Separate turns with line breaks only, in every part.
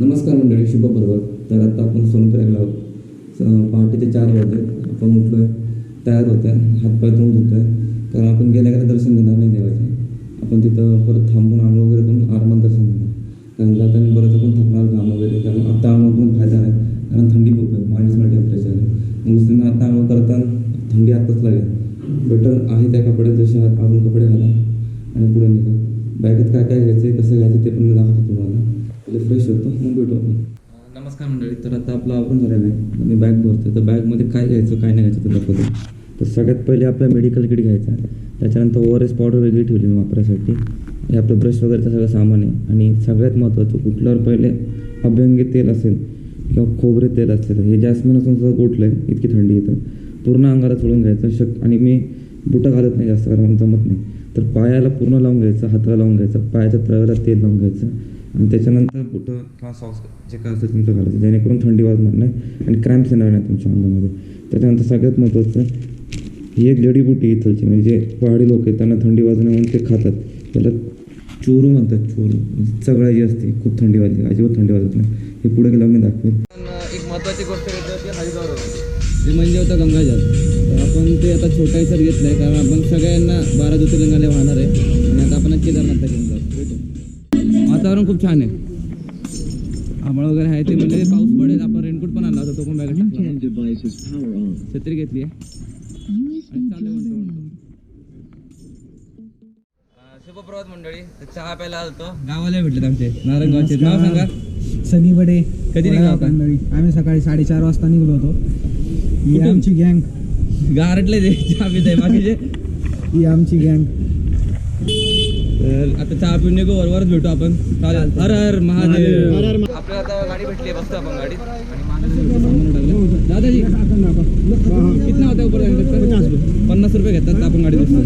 नमस्कार मंडळी शुभ पर्वत तर आता आपण सोनप्रयागला आहोत. स- पहाटेचे चार वाजले. आपण उठलोय तयार होतोय हातपाय तोंड आहे कारण आपण गेल्या गेल्या दर्शन घेणार नाही देवाचे. आपण तिथं परत थांबून आंघोळ वगैरे करून आरामात दर्शन घेणार. कारण जाताना परत आपण थकणार काम वगैरे कारण आता आंघोळ करून फायदा नाही कारण थंडी खूप आहे मायनसमध्ये टेम्परेचर आहे. मग तुम्ही आता आंघोळ करताना थंडी आताच लागेल. बेटर आहे त्या कपड्यात जसे अजून कपडे घाला. आणि पुढे निघा. बॅगेत काय काय घ्यायचं कसं घ्यायचं ते पण मी दाखवतो तुम्हाला. पहिले पैसे होतो मग भेटू आपण नमस्कार मंडळी तर आता आपलं आवरून झालेलं आहे मी बॅग भरतो तर बॅगमध्ये काय घ्यायचं काय नाही घ्यायचं ते दाखवतो. तर सगळ्यात पहिले आपला मेडिकल किट घ्यायचा. त्याच्यानंतर ओ आर एस पावडर वेगळी ठेवली मी वापरासाठी. हे आपलं ब्रश वगैरेचं सगळं सामान आहे. आणि सगळ्यात महत्त्वाचं कुठल्यावर पहिले अभ्यंगी तेल असेल किंवा खोबरे तेल असेल हे जास्मिन असून सुद्धा गोठलं आहे इतकी थंडी येतं. पूर्ण अंगाला चोळून घ्यायचं. शक आणि मी बुटं घालत नाही जास्त कारण जमत नाही. तर पायाला पूर्ण लावून घ्यायचं हाताला लावून घ्यायचं पायाच्या तळव्याला तेल लावून घ्यायचं. आणि त्याच्यानंतर बुटं किंवा सॉक्स जे काय असतं तुमचं घालायचं जेणेकरून थंडी वाजणार नाही आणि क्रॅम्प्स येणार नाही तुमच्या अंगामध्ये. त्याच्यानंतर सगळ्यात महत्त्वाचं ही एक जडीबुटी इथलची म्हणजे पहाडी लोक आहेत त्यांना थंडी वाजणं म्हणून ते खातात. त्याला चोरू म्हणतात चोरू. म्हणजे सगळ्या जी असते खूप थंडी वाजते अजिबात थंडी वाजत नाही. हे पुढे गेलं मी दाखवेल
एक महत्त्वाची गोष्ट घेतली हरिद्वार ते म्हणजे होतं गंगाजल तर आपण ते आता छोटा घेतलं आहे कारण आपण सगळ्यांना बारा ज्योतिर्लिंगाला वाहणार आहे. आणि आता आपण केदारनाथला घेऊन जाऊ. वातावरण खूप छान आहे. आंबळ वगैरे आहे ते म्हणजे पाऊस पडेल आपण रेनकोट पण आणला होता तो पण टाकला छत्री घेतली आहे. शुभप्रभात मंडळी तर चहा प्यायला आलतो. गावाला भेटलेत आमचे. नारायणगावचे नाव सांगा.
सनी बडे
कधी निघाला?
मंडळी. आम्ही सकाळी साडेचार वाजता निघलो होतो. ही? आमची गँग.
गारटले ते. चहा पित आहे बाकीचे?
ही आमची गँग.
आता चहा पिऊन निघू वरवरच भेटू आपण. चालेल. हर हर महादेव. आपल्याला आता गाडी भेटली बसतो आपण गाडीत. आणि टाकलं दादाजी कितना होता ऊपर जाने तक का? पन्नास रुपये घेतात आपण गाडी बसतो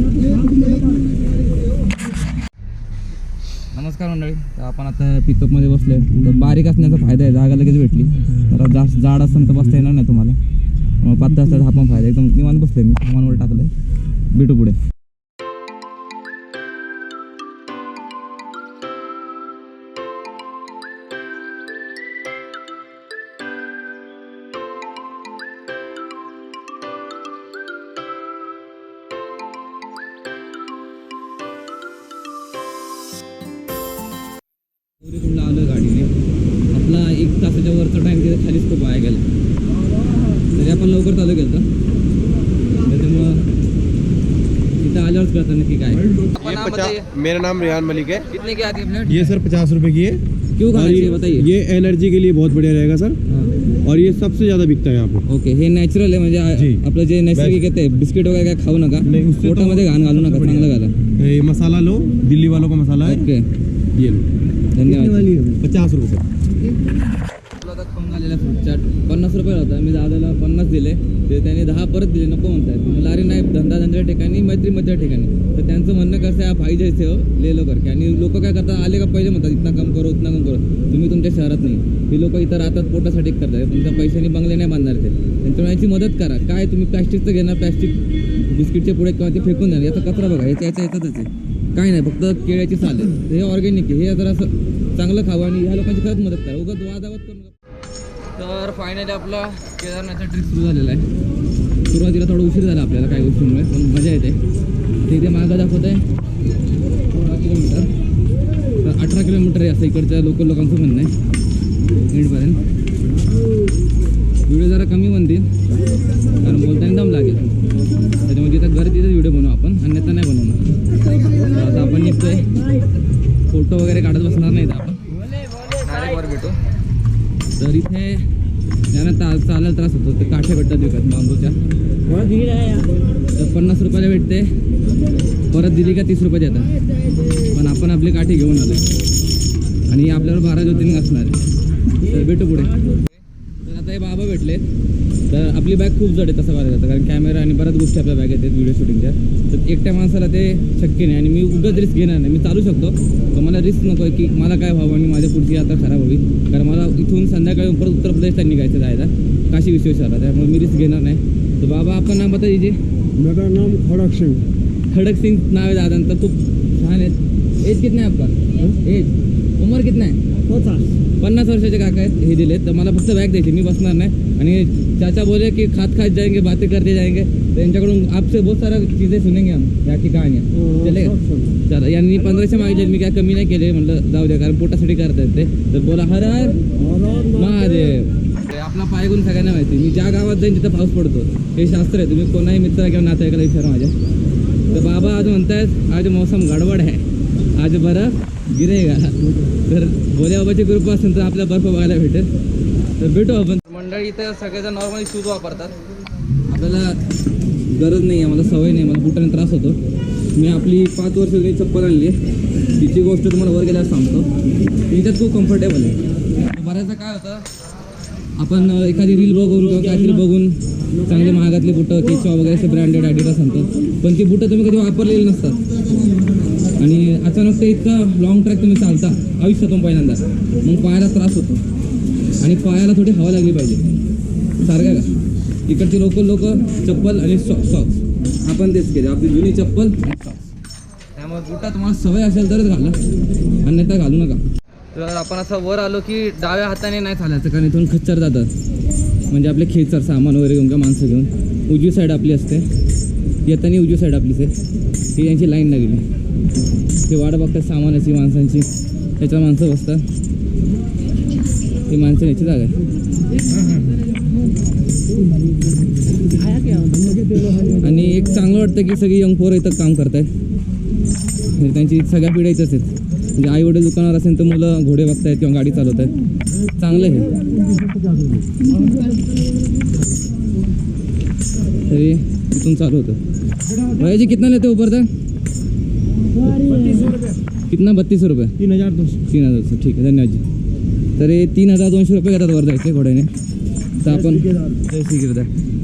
नमस्कार मंडळी. तर आपण आता पिकअपमध्ये बसलोय. तर बारीक असण्याचा फायदा आहे जागा लगेच भेटली. तर जास्त जाड असेल तर बसता येणार नाही तुम्हाला. मग पातळ असल्याचा हा पण फायदा एकदम निवांत बसलोय मी. सामानवर टाकलंय. भेटू पुढे.
मेरा नाम रियान मलिक है।
कितने की आती है प्लेट
ये सर पचास रुपए की है।
क्यों
और
खाना चाहिए बताइए।
ये एनर्जी के लिए बहुत बढ़िया रहेगा सर।
हाँ,
और ये सबसे ज़्यादा बिकता है यहाँ पे।
ओके हे नॅचरल आहे म्हणजे आपलं जे नैसर्गिक येते बिस्किट वगैरे काय खाऊ नका
नाही, उससे तो-
पोटामध्ये घाण घालू नका चांगलं घाला
ये मसाला लो दिल्ली वालों का मसाला है।
ओके।
ये लो।
धन्यवाद।
पचास रुपये सर
आपला आता पन्नास रुपये होता. मी दादाला पन्नास दिले. ते त्याने दहा परत दिले. नको म्हणतात. मला अरे नाही धंदा धंद्याच्या ठिकाणी मैत्री मैत्रीच्या ठिकाणी. तर त्यांचं म्हणणं कसं आहे पाहिजे जैसे हो ले लो करके आणि लोक काय करतात आले का पहिले म्हणतात इतना कम करो इतना कम करो. तुम्ही तुमच्या शहरात नाही. हे लोक इथं राहतात पोटासाठी करतात. तुमच्या पैशाने बंगले नाही बांधणार ते. त्यांच्यामुळे याची मदत करा. काय तुम्ही प्लॅस्टिकचं घेणार? प्लॅस्टिक बिस्किटचे पुढे किंवा ते फेकून देणार. याचा कचरा बघा. याच्या याचा येतातच आहे. काय नाही. फक्त केळ्याची साल आहे. हे ऑर्गॅनिक आहे. हे जरा असं चांगलं खावं आणि ह्या लोकांची खरंच मदत करा. उगाच वादावत करून तर फायनली आपला केदारनाथचा ट्रिप सुरू झालेला आहे. सुरुवातीला थोडा उशीर झाला आपल्याला काही गोष्टींमुळे पण मजा येते. ते इथे मागं दाखवत आहे सोळा किलोमीटर. तर अठरा किलोमीटर आहे असं इकडच्या लोकल लोकांचं म्हणणं आहे. एंडपर्यंत व्हिडिओ जरा कमी बनतील कारण बोलताना दम लागेल. त्याच्यामुळे जिथं गर्दीचाच व्हिडिओ बनवू आपण अन्यथा नाही बनवणार. तर आता आपण निघतोय. फोटो वगैरे काढत बसणार नाही इथं आपण डायरेक्ट वर भेटू. तर इथे त्यांना ता चालायला त्रास होतो तर काठे भेटतात विकत बांबूच्या. तर पन्नास रुपयाला भेटते. परत दिली का तीस रुपये देतात. पण आपण आपली काठी घेऊन आलो आणि आपल्याला बारा ज्योतिर्लिंग असणार आहे. तर भेटू पुढे. तर आता हे बाबा भेटले तर आपली बॅग खूप जड आहे तसं बघायला जातं. कारण कॅमेरा आणि बऱ्याच गोष्टी आपल्या बॅगेत आहेत व्हिडिओ शूटिंगच्या तर एकट्या माणसाला ते शक्य नाही. आणि मी उगाच रिस्क घेणार नाही. मी चालू शकतो पण मला रिस्क नको आहे की मला काय व्हावं आणि माझ्या पुढची यात्रा खराब व्हावी. कारण मला इथून संध्याकाळी परत उत्तर प्रदेशला निघायचं जायला. काशी विश्वेश्वरला त्यामुळे मी रिस्क घेणार नाही. तर बाबा आपण नाम बता दीजिए.
मेरा नाम खड़क सिंह
खडक सिंग नाव आहे दादांचं. खूप छान आहेत एज कितना है आपका? एज उम्र कितना है पन्नास वर्षाचे काका आहेत हे दिले तर मला फक्त बॅग द्यायची मी बसणार नाही. आणि चाचा बोले की खात खात जाएंगे बातें करते जाएंगे तर यांच्याकडून आपसे बहुत सारा चीजें सुनेंगे हम या की कहाण्या चलेगा चला? यांनी पंधराशे मागितले मी काय कमी नाही केले म्हटलं जाऊ द्या कारण पोटासाठी करतायत ते. तर बोला हर हर. महादेव. आपला पायगुण सगळ्यांना माहिती. मी ज्या गावात जाईन तिथं पाऊस पडतो. हे शास्त्र आहे. तुम्ही कोणाही मित्र किंवा नातेवाईकाला विचारा माझ्या. तर बाबा आज म्हणतायत आज मौसम गडबड आहे. आज बरं गिरेगा. तर बाबाची कृपा असेल तर आपल्या बर्फ बघायला भेटेल. तर भेटू आपण. मंडळी इथं सगळेजण नॉर्मली शूज वापरतात. आपल्याला गरज नाही आहे मला सवय नाही मला बुटाने त्रास होतो. मी आपली पाच वर्ष जुनी चप्पल आणली आहे. तिची गोष्ट तुम्हाला वर गेल्यावर सांगतो. तिच्यात खूप कम्फर्टेबल आहे. बऱ्याचदा काय होतं आपण एखादी रील बघून किंवा काहीतरी बघून चांगले महागातले बुटं केचवा वगैरे असे ब्रँडेड ॲडिडास आणतो पण ती बुटं तुम्ही कधी वापरलेली नसतात. आणि अचानक ते इतका लॉंग ट्रॅक तुम्ही चालता आयुष्यातून पहिल्यांदा. मग पायाला त्रास होतो. आणि पायाला थोडी हवा लागली पाहिजे. सारखं का? इकडचे लोक लोक चप्पल आणि सॉ सॉक्स आपण तेच केले. आपली जुनी चप्पल आणि सॉक्स त्यामुळे बुटा तुम्हाला सवय असेल तरच घाला. अन्यथा घालू नका. तर आपण असं वर आलो की डाव्या हाताने नाही चालायचं कारण इथून खच्चर जातात म्हणजे आपले खेचर सामान वगैरे घेऊन किंवा माणसं घेऊन. उजवी साईड आपली असते. येताना उजवी साईड आपलीच आहे. ही यांची लाईन लागली. ते वाट बघतात सामानाची माणसांची. त्याच्यावर माणसं बसतात. ही माणसं याची जागा आहे. आणि एक चांगलं वाटतं की सगळी यंग पोरं इथं काम करतायत. म्हणजे त्यांची सगळ्या पिढ्या इथंच आहेत. म्हणजे आई वडील दुकानावर असेल तर मुलं घोडे बघतायत किंवा गाडी चालवत आहेत चांगलं आहे. तरी इथून चालू होतं. भैयाजी कितना लेते उभरता? कितना? बत्तीस रुपये।
तीन हजार दोनशे
तीन हजार दोनशे ठीक आहे धन्यवाद जी। तर हे तीन हजार दोनशे रुपये घेतात वर जायचे घोड्याने. तर आपण.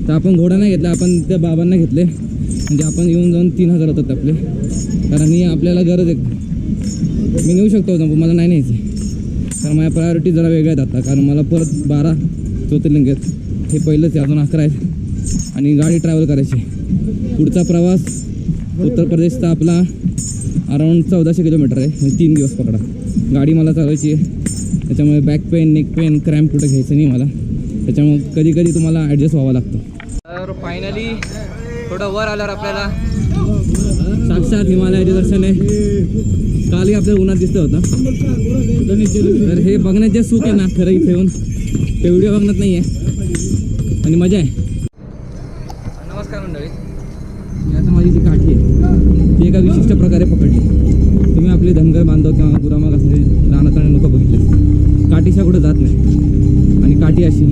तर आपण घोडा नाही घेतला आपण त्या बाबांना घेतले. म्हणजे आपण येऊन जाऊन तीन हजार होतात आपले. कारण ही आपल्याला गरज आहे. मी नेऊ शकतो पण मला नाही न्यायचं. कारण माझ्या प्रायोरिटी जरा वेगळ्या आहेत आता. कारण मला परत बारा ज्योतिर्लिंग आहेत. हे पहिलंच आहे अजून अकरा आहेत. आणि गाडी ट्रॅव्हल करायची पुढचा प्रवास उत्तर प्रदेशचा आपला अराऊंड चौदाशे किलोमीटर आहे. म्हणजे तीन दिवस पकडा. गाडी मला चालवायची आहे. त्याच्यामुळे back pain neck pain cramp कुठं घ्यायचं नाही मला. त्याच्यामुळे कधी कधी तुम्हाला ॲडजस्ट व्हावं लागतं. तर फायनली थोडं वर आल्यावर आपल्याला साक्षात हिमालयाचे दर्शन आहे. कालही आपल्याला उन्हात दिसतं होतं. तर हे बघण्याचे सुख आहे ना खरं इथे येऊन ते व्हिडिओ बघण्यात नाही आहे आणि मजा आहे. नमस्कार मंडळी. आहे विशिष्ट प्रकारे पकडली. तुम्ही आपले धनगर बांधव किंवा गुरामाग असणारे रानात लोक बघितले. काठीच्या कुठं जात नाही. आणि काठी अशी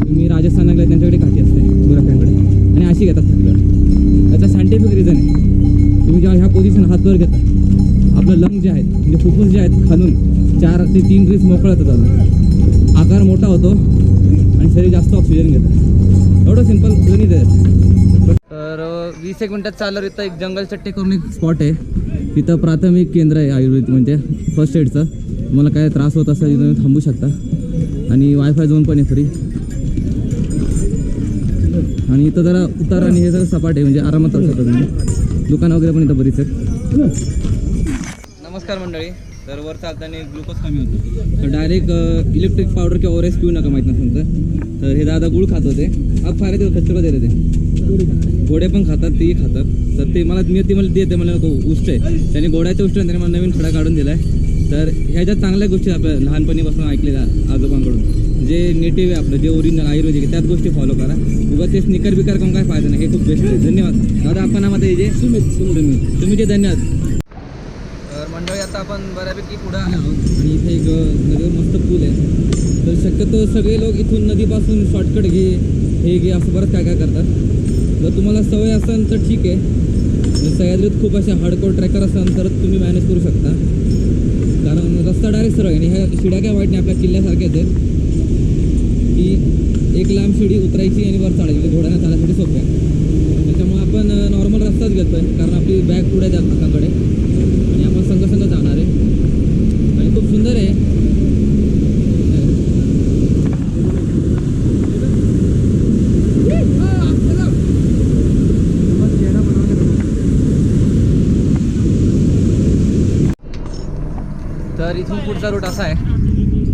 तुम्ही राजस्थानला गेले त्यांच्याकडे काठी असते गुराख्यांकडे. आणि अशी घेतात तिकडे त्याचा सायंटिफिक रिझन आहे. तुम्ही जेव्हा ह्या पोझिशन हातवर घेता आपलं लंग जे आहेत म्हणजे फुफ्फुस जे आहेत खालून चार ते तीन ट्रीस मोकळं होतात आकार मोठा होतो आणि शरीर जास्त ऑक्सिजन घेतं. एवढं सिंपल गणित आहे. तर वीस एक मिनटात चाललं इथं एक जंगल चट्टे करून एक स्पॉट आहे. तिथं प्राथमिक केंद्र आहे आयुर्वेद म्हणजे. फर्स्ट एडचं तुम्हाला काय त्रास होत असेल तिथं तुम्ही थांबू शकता. आणि वायफाय झोन पण आहे फ्री आणि इथं जरा उतार आणि हे जरा सपाट आहे म्हणजे आरामात राहू शकता तुम्ही. दुकानं वगैरे पण इथं बरीच आहेत. नमस्कार मंडळी. तर वर चालताना ग्लुकोज कमी होतो. तर डायरेक्ट इलेक्ट्रिक पावडर किंवा ओरेस पिऊ नका माहीत नसेल तर तर हे दादा गुळ खात होते. आप फार ते खच्चर देते ते घोडे पण खातात तेही खातात. तर ते मला मी ती मला देते मला नको उष्ट आहे. त्याने घोड्याच्या उष्ट त्याने मला नवीन खडा काढून दिला आहे तर ह्याच्यात चांगल्या गोष्टी आपल्या लहानपणीपासून ऐकलेल्या आजोबांकडून जे नेटिव्ह आहे आपलं जे ओरिजिनल आयुर्वेदिक आहे त्याच गोष्टी फॉलो करा. उगा ते स्निकर बिकर करून काय फायदा नाही हे खूप बेस्ट आहे. धन्यवाद. दादा आपण नामध्ये जे सुमित सुमित तुम्ही जे धन्यवाद. तर मंडळी आता आपण बऱ्यापैकी पुढे आलो. आहोत आणि इथे एक नगर मस्त पूल आहे. तर शक्यतो सगळे लोक इथून नदीपासून शॉर्टकट घे हे घे असं बरंच काय काय करतात. जर तुम्हाला सवय असेल तर ठीक आहे. सह्याद्रीत खूप असे हार्डकोर ट्रॅकर असाल तर तुम्ही मॅनेज करू शकता. कारण रस्ता डायरेक्ट सरळ आहे आणि ह्या शिड्या काय वाईट नाही आपल्या किल्ल्यासारख्याच आहेत की एक लांब शिडी उतरायची आणि वर चढायची. म्हणजे घोड्याने चालण्यासाठी आहे. त्याच्यामुळे आपण नॉर्मल रस्ताच घेतो आहे कारण आपली बॅग पुढे जात नकाकडे आणि आपण संघ संघ जाणार आहे आणि खूप सुंदर आहे तर इथून पुढचा रूट असा आहे.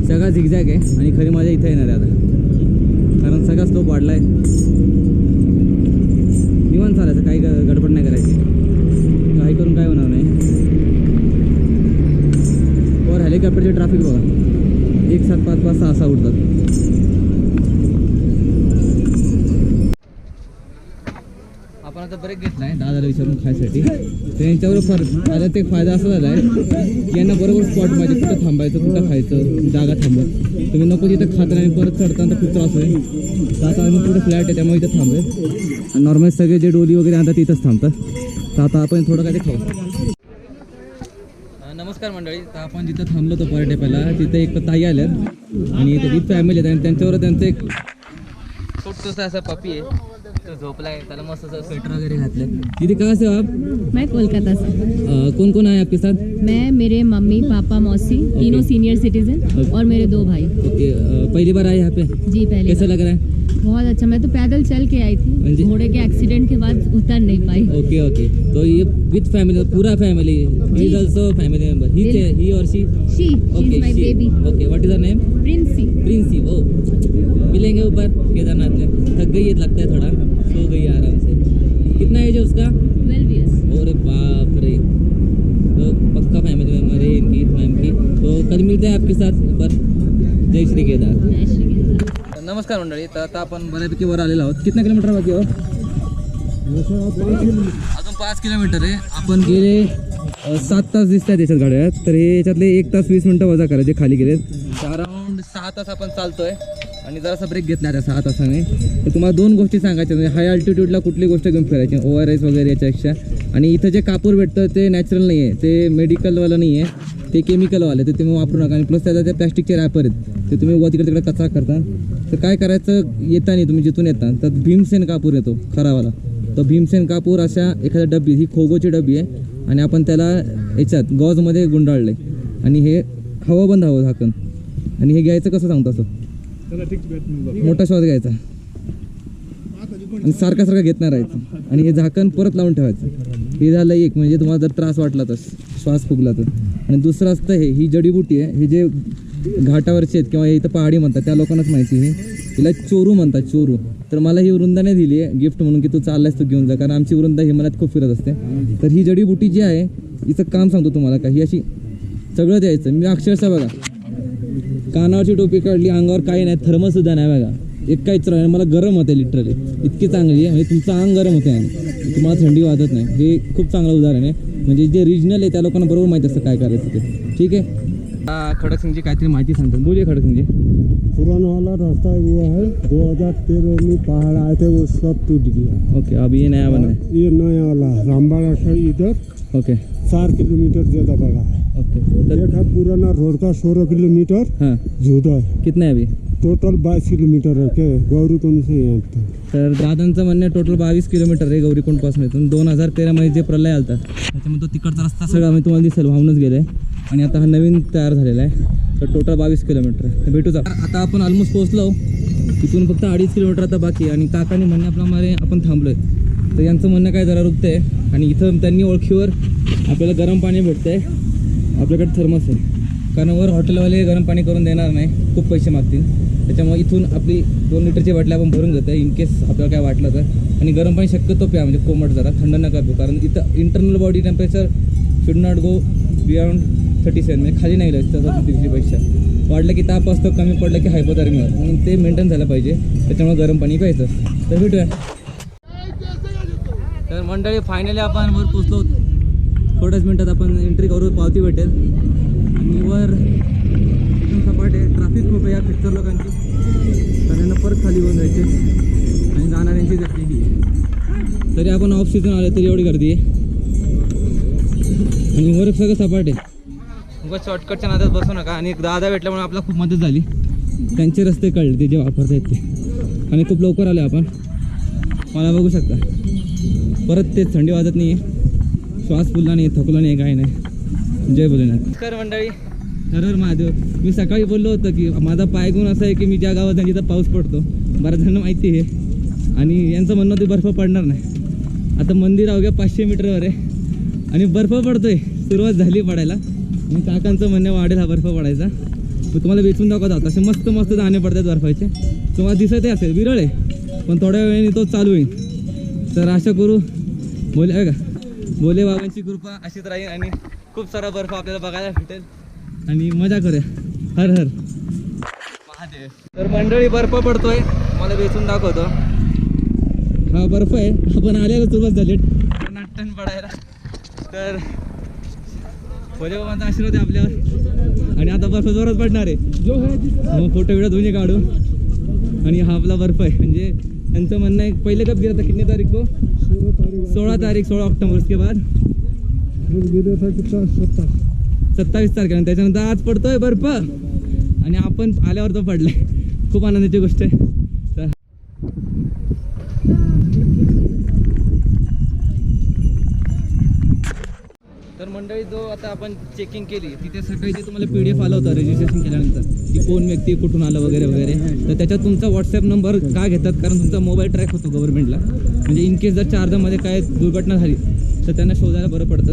सगळा झिगझॅग आहे आणि खरी माझ्या इथे येणार आहे आता. कारण सगळा स्लोप वाढला आहे निवांत चालायचं काही गडबड नाही करायची. काही करून काय होणार नाही. वर हेलिकॉप्टरचे ट्रॅफिक बघा. एक सात पाच पाच सहा सहा उठतात आपण आता ब्रेक घेतलाय दादाला विचारून खायसाठी. त्यांच्यावर फरक आता ते फायदा असा झाला आहे यांना बरोबर स्पॉट पाहिजे कुठं थांबायचं कुठं खायचं जागा थांबत तुम्ही नको तिथं खाता आणि परत चढताना खूप त्रास होईल. आता आम्ही कुठं फ्लॅट आहे त्यामुळे इथं थांबेल. आणि नॉर्मल सगळे जे डोली वगैरे आणतात तिथंच थांबतात. तर आता आपण थोडं काही खाऊ. नमस्कार मंडळी. तर आपण जिथं थांबलो होतो पर्यटे पहिला तिथे एक ताई आल्यात आणि त्याची फॅमिली आहेत आणि त्यांच्यावर त्यांचं एक छोटंसं असा पपी आहे. तो झोपलाय त्याला मस्त असं स्वेटर वगैरे घातलं. दीदी कहाँ से हो आप?
मैं कोलकाता से.
कौन कौन आए आपके साथ?
मैं मेरे मम्मी पापा मौसी तीनों सीनियर सिटीजन और मेरे दो भाई.
ओके अ, पहली बार आए यहाँ पे?
जी पहले
कैसा लग रहा है?
बहुत अच्छा मैं तो पैदल चल के आई
हाँ
थी घोड़े के एक्सीडेंट के बाद उतर नहीं पाई।
ओके ओके तो ये विथ फैमिली पूरा family he is also family member he he और she
she
okay
my baby
okay what is the name
Princy
Princy वो मिलेंगे ऊपर केदारनाथ में। थक गई है लगता है थोड़ा। सो गई आराम से। कितना एज है उसका?
12 इयर्स
अरे बाप रे। तो पक्का फैमिली मेंबर है इनकी मैम की। तो कल मिलते हैं आपके साथ ऊपर जय श्री केदार।
जय श्री केदार
नमस्कार मंडळी तर आता आपण बऱ्यापैकी वर आलेलो आहोत. किती किलोमीटर बाकी हो? अजून पाच किलोमीटर आहे. आपण गेले सात तास दिसत आहेत याच्यात गाड्या. तर हे याच्यातले एक तास वीस मिनटं वजा करायचे खाली गेले अराऊंड सहा तास आपण चालतोय. आणि जरासा ब्रेक घेतला त्या सहा तासाने. तर तुम्हाला दोन गोष्टी सांगायच्या. म्हणजे हाय अल्टिट्यूडला कुठली गोष्ट घेऊन फिरायची ओ आर एस वगैरे याच्यापेक्षा. आणि इथं जे कापूर भेटतं ते नॅचरल नाही आहे ते मेडिकलवालं नाही आहे ते केमिकलवाले ते तुम्ही वापरू नका. आणि प्लस त्याचा ते प्लॅस्टिकचे रॅपर आहेत ते तुम्ही व तिकडे तिकडे कचरा करता. तर काय करायचं? येताना तुम्ही जिथून येता तर भीमसेन कापूर येतो खरावाला. तर भीमसेन कापूर अशा एखाद्या डबी ही खोगोची डबी आहे आणि आपण त्याला याच्यात गॉजमध्ये गुंडाळलं आणि हे हवा बंद हवं झाकण. आणि हे घ्यायचं कसं सांगतो असं? मोठा श्वास घ्यायचा. आणि सारखा सारखा घेत नाही राहायचं. आणि हे झाकण परत लावून ठेवायचं. हे झालं एक म्हणजे तुम्हाला जर त्रास वाटला तर श्वास फुगला तर. आणि दुसरं असतं हे ही जडीबुटी आहे. हे जे घाटावरचे आहेत किंवा इथं पहाडी म्हणतात त्या लोकांनाच माहिती आहे. तिला चोरू म्हणतात चोरू. तर मला ही वृंदाने दिली आहे गिफ्ट म्हणून की तू चाललायस तू घेऊन जा. कारण आमची वृंदा हिमालयात खूप फिरत असते. तर ही जडीबुटी जी आहे हिचं काम सांगतो तुम्हाला का? ही अशी सगळं द्यायचं. मी अक्षरशः बघा कानावरची टोपी काढली अंगावर काही नाही थर्मसुद्धा नाही बघा. एक काहीच राहिलं मला गरम होते लिटरली इतकी चांगली आहे. म्हणजे तुमचं अंग गरम होते आणि तुम्हाला थंडी वाजत नाही. हे खूप चांगलं उदाहरण आहे. म्हणजे जे रिजनल आहे त्या लोकांना बरोबर माहीत असतं काय करायचं ते. ठीक आहे? खडक सिंगची काहीतरी माहिती सांगतो बोलिये खडक सिंगजी
पुराना वाला रास्ता वो है 2013 में पहाड़ आए थे वो सब टूट गया
ओके अब ये नया बना है.
ये नया वाला है. रामबाड़ा से इधर.
ओके.
चार किलोमीटर ज्यादा बड़ा है.
ओके. तर
एक है पुराना रोड का सोलह किलोमीटर
हां.
झूठा है.
कितना है अभी?
टोटल बाईस किलोमीटर है. के गौरीकुंड से यहाँ तक.
तर दादांचं म्हणणं टोटल बावीस किलोमीटर आहे गौरीकुंडपासून इथून दोन हजार तेरामध्ये जे प्रलय आलता त्याच्यामध्ये तो तिकडचा रस्ता सगळा मी तुम्हाला दिसेल वाहूनच गेलं आहे आणि आता हा नवीन तयार झालेला आहे. तर टोटल बावीस किलोमीटर भेटू जा आता आपण ऑलमोस्ट पोहोचलो. तिथून फक्त अडीच किलोमीटर आता बाकी आणि काकाने म्हणण्याप्रमाणे आपण थांबलो आहे तर यांचं म्हणणं काय जरा रुकतं आहे आणि इथं त्यांनी ओळखीवर आपल्याला गरम पाणी भेटतं आहे आपल्याकडे थर्मस आहे. कारण वर हॉटेलवाले गरम पाणी करून देणार नाही. खूप पैसे मागतील. त्याच्यामुळे इथून आपली दोन लिटरची बाटली आपण भरून घेतो इन केस आपल्याला काय वाटलं तर. आणि गरम पाणी शक्यतो प्या. म्हणजे कोमट जरा. थंड नका पिऊ. कारण इथं internal body temperature should not go beyond thirty seven म्हणजे खाली नाही गेलं त्याचा दिवशीपेक्षा वाटलं की ताप असतो कमी पडलं की हायपोथर्मिया म्हणून ते मेंटेन झालं पाहिजे. त्याच्यामुळे गरम पाणी प्यायचं. तर भेटूया. तर मंडळी फायनली आपण वर पोचलो थोड्याच मिनटात आपण एंट्री करू पावती भेटेल. आणि वर एकदम सपाट आहे. ट्रॅफिक खूप आहे या पिक्चर लोकांची. तर यांना परत खाली घेऊन जायचे. आणि जाणाऱ्यांची गर्दी ही तरी आपण ऑफ सीझन आलं तरी एवढी गर्दी आहे. आणि वर सगळं सपाट आहे. उगाच शॉर्टकटच्या नादात बसू नका. आणि एक दादा भेटल्यामुळे आपला खूप मदत झाली. त्यांचे रस्ते कळले ते जे वापरतायत ते. आणि खूप लवकर आले आपण. मला बघू शकता. परत तेच थंडी वाजत नाही आहे श्वास फुलला नाही थकला नाही काही नाही. जय भोलेनाथ. नमस्कार मंडळी. हर महादेव. मी सकाळी बोललो होतं की माझा पाय गुण असा आहे की मी ज्या गावात जाईन तिथं पाऊस पडतो. बऱ्याच जण माहिती आहे. आणि यांचं म्हणणं होतं बर्फ पडणार नाही. आता मंदिर अवघ्या पाचशे मीटरवर आहे. आणि बर्फ पडतोय. सुरुवात झाली पडायला. मी काकांचं म्हणणे वाढेल हा बर्फ पडायचा. तुम्हाला वेचून दाखवत आहोत असे मस्त मस्त दाणे पडतात बर्फाचे. तुम्हाला दिसतही असेल विरळ आहे पण थोड्या वेळाने तो चालू होईल. तर आशा करू बोले का बोले बाबांची कृपा अशीच राहील आणि खूप सारा बर्फ आपल्याला बघायला भेटेल. आणि मजा करूया. हर हर. महादेव. तर मंडळी बर्फ पडतोय मला वेचून दाखवतो. हा बर्फ आहे आपण आल्याला सुरुवात झाली. टन पडायला. तर भोले बाबांचा आशीर्वाद आहे आपल्यावर. आणि आता बर्फ जोरात पडणार आहे. मग फोटो व्हिडिओ दोन्ही काढू. आणि हा आपला बर्फ आहे. म्हणजे त्यांचं म्हणणं आहे पहिले कप गिरा था? कितने तारीख को? सोळा तारीख सोळा ऑक्टोबर. उसके बाद? सत्तावीस तारखेला. आणि त्याच्यानंतर आज पडतोय बर्फ. आणि आपण आल्यावर तो पडलाय. खूप आनंदाची गोष्ट आहे तर तर मंडळी जो आता आपण चेकिंग केली तिथे सकाळी जे तुम्हाला पी डी एफ आलं होतं रजिस्ट्रेशन केल्यानंतर की कोण व्यक्ती कुठून आलं वगैरे वगैरे तर त्याच्यात तुमचा व्हॉट्सअप नंबर का घेतात? कारण तुमचा मोबाईल ट्रॅक होतो गव्हर्नमेंटला म्हणजे इन केस जर चार्जरमध्ये काय दुर्घटना झाली तर त्यांना शोधायला बरं पडतं.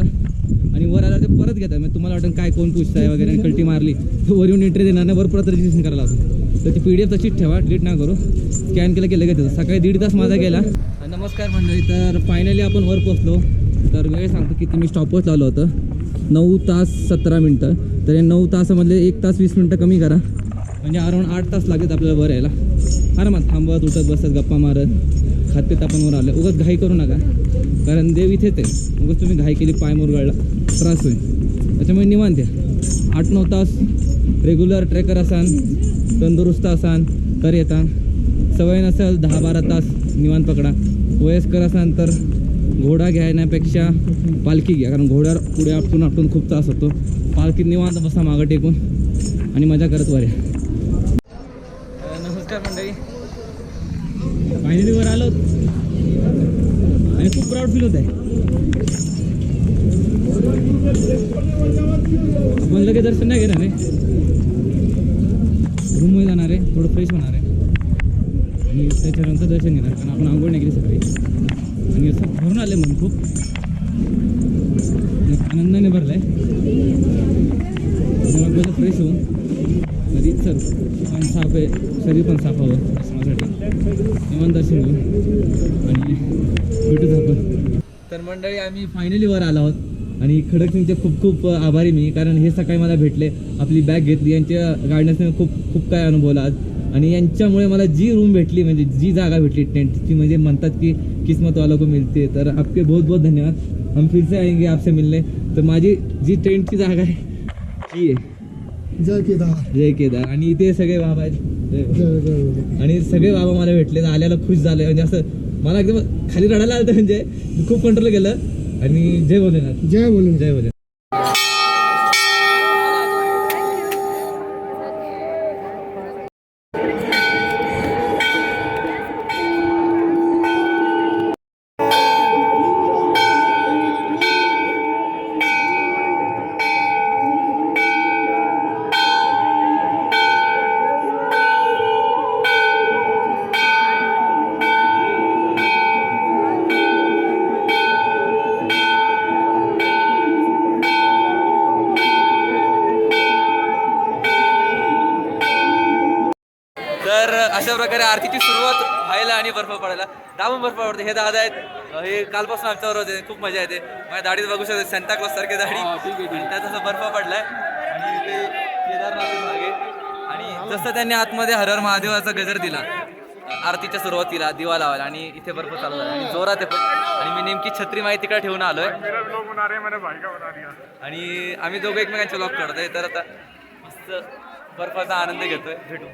आणि वर आला ते परत घेतात. म्हणजे तुम्हाला वाटेल काय कोण पूछताय वगैरे आणि कल्टी मारली तर वर येऊन एंट्री देणार नाही. वर परत रजिस्ट्रेशन करायला लागतो तर ती पी डी एफ तशीच ठेवा डिलीट ना करू. स्कॅन केलं की लगेच सकाळी दीड तास माझा गेला. नमस्कार मंडळी तर फायनली आपण वर पोचलो तर वेळ सांगतो किती मी स्टॉपवर लावलं होतं. नऊ तास सतरा मिनटं. तर हे नऊ तासामधले एक तास वीस मिनटं कमी करा. म्हणजे अराऊंड आठ तास लागेल आपल्याला वर यायला. आरामात थांबत उठत बसत गप्पा मारत खाते आपण वर आलं. उगाच घाई करू नका. कारण देव इथेच आहे उगाच तुम्ही घाई केली पाय मुरगळला. त्रास होईल. त्याच्यामुळे निवांत या. आठ नऊ तास रेग्युलर ट्रेकर असाल तंदुरुस्त असाल तर येता. सवय नसेल दहा बारा तास निवांत पकडा. वयस्कर असाल तर घोडा घेण्यापेक्षा पालखी घ्या. कारण घोड्यावर पुढे आपटून आपटून खूप त्रास होतो. पालखीत निवांत बसा मागं टेकून. आणि मजा करत वर नमस्कार मंडळी. फायनली वर आलो. आणि खूप प्राऊड फील होत आहे आपण लगेच दर्शन नाही घेणार आहे रूममध्ये जाणार आहे. थोडं फ्रेश होणार आहे. आणि त्याच्यानंतर दर्शन घेणार कारण आपण आंघोळ नाही केली सकाळी. आणि असं भरून आले म्हणून खूप. आनंदाने भरलाय. आपल्याला फ्रेश होऊन. नदीत सर पण साफ आहे शरीर पण साफ हवं दर्शनासाठी निवांत दर्शन घेऊन. आणि भेटूच आपण. तर मंडळी आम्ही फायनली वर आलो आहोत. आणि खडक सिंगचे खूप खूप आभारी मी कारण हे सकाळी मला भेटले आपली बॅग घेतली यांच्या गार्डन्सने खूप खूप काय अनुभवला आज. आणि यांच्यामुळे मला जी रूम भेटली म्हणजे जी जागा भेटली टेंट ती म्हणजे म्हणतात की किस्मत वालों को मिलते तर आपके बहुत बहुत धन्यवाद। हम फिर से आएंगे आपसे मिलने। तर माझी जी टेंटची जागा आहे ती आहे
जय केदार।
जय केदार। आणि इथे सगळे बाबा आहेत। आणि सगळे बाबा मला भेटले आल्याला खुश झाले म्हणजे असं मला एकदम खाली रडायला आलं म्हणजे खूप कंट्रोल केलं. आणि जय भोलेनाथ।
जय बोले
जय भोले आरतीची सुरुवात व्हायला आणि बर्फ पडायला. दाबून बर्फ पडते हे दादा आहेत. हे कालपासून आमच्यावर होते खूप मजा येते. माझ्या दाढीत बघू शकते सेंटा क्लॉज सारखी दाढी. असं बर्फ पडलाय. आणि ते केदारनाथ मागे. आणि जसं त्यांनी आतमध्ये हरहर महादेवाचा गजर दिला आरतीच्या सुरुवातीला दिवा लावायला आणि इथे बर्फ चालू झाला. आणि जोरात आहे आणि मी नेमकी छत्री माहिती तिकडे ठेवून आलोय. आणि आम्ही दोघं एकमेकांचे लॉक करतोय. तर आता मस्त बर्फाचा आनंद घेतोय. भेटू.